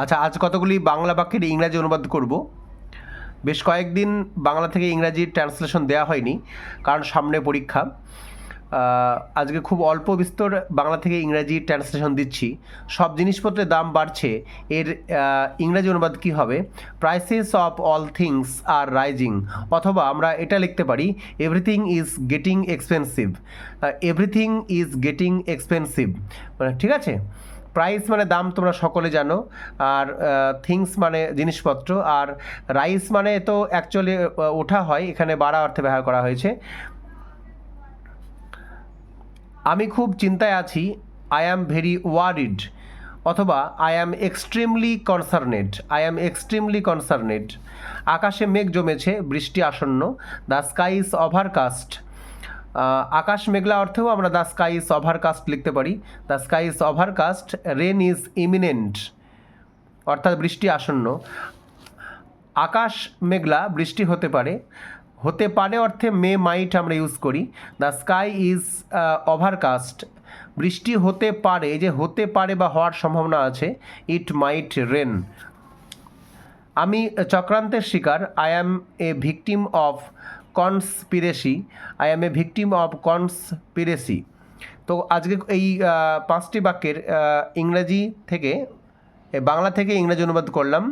আচ্ছা আজ কতগুলি বাংলা বাক্যের ইংরাজি অনুবাদ করব? বেশ কয়েকদিন বাংলা থেকে ইংরাজি ট্রান্সলেশন দেওয়া হয়নি, কারণ সামনে পরীক্ষা। আজকে খুব অল্প বিস্তর বাংলা থেকে ইংরাজি ট্রান্সলেশন দিচ্ছি। সব জিনিসপত্রের দাম বাড়ছে। এর ইংরাজি অনুবাদ কী হবে? Prices of all things are rising. অথবা আমরা এটা লিখতে পারি, everything is getting expensive. Everything is getting expensive. মানে ঠিক আছে? প্রাইস মানে দাম তোমরা সকলে জানো, আর থিংস মানে জিনিসপত্র, আর রাইস মানে তো অ্যাকচুয়ালি ওঠা হয়, এখানে বাড়া অর্থে ব্যবহার করা হয়েছে। আমি খুব চিন্তায় আছি আই অ্যাম ভেরি ওয়ারিড অথবা I am extremely concerned I am extremely concerned আকাশে মেঘ জমেছে, বৃষ্টি আসন্ন দ্য স্কাই ইজ ওভারকাস্ট আকাশ মেঘলা অর্থেও আমরা দ্য স্কাই ইজ ওভারকাস্ট লিখতে পারি। The sky is overcast, rain is imminent, অর্থাৎ বৃষ্টি আসন্ন। আকাশ মেঘলা, বৃষ্টি হতে পারে। হতে পারে অর্থে মে মাইট আমরা ইউজ করি। দ্য স্কাই ইজ ওভারকাস্ট, বৃষ্টি হতে পারে যে হতে পারে বা হওয়ার সম্ভাবনা আছে, ইট মাইট রেন। আমি চক্রান্তের শিকার, I am a victim of conspiracy I am a victim of conspiracy তো আজকে এই পাঁচটি বাক্যের ইংরাজি থেকে বাংলা থেকে ইংরাজি অনুবাদ করলাম।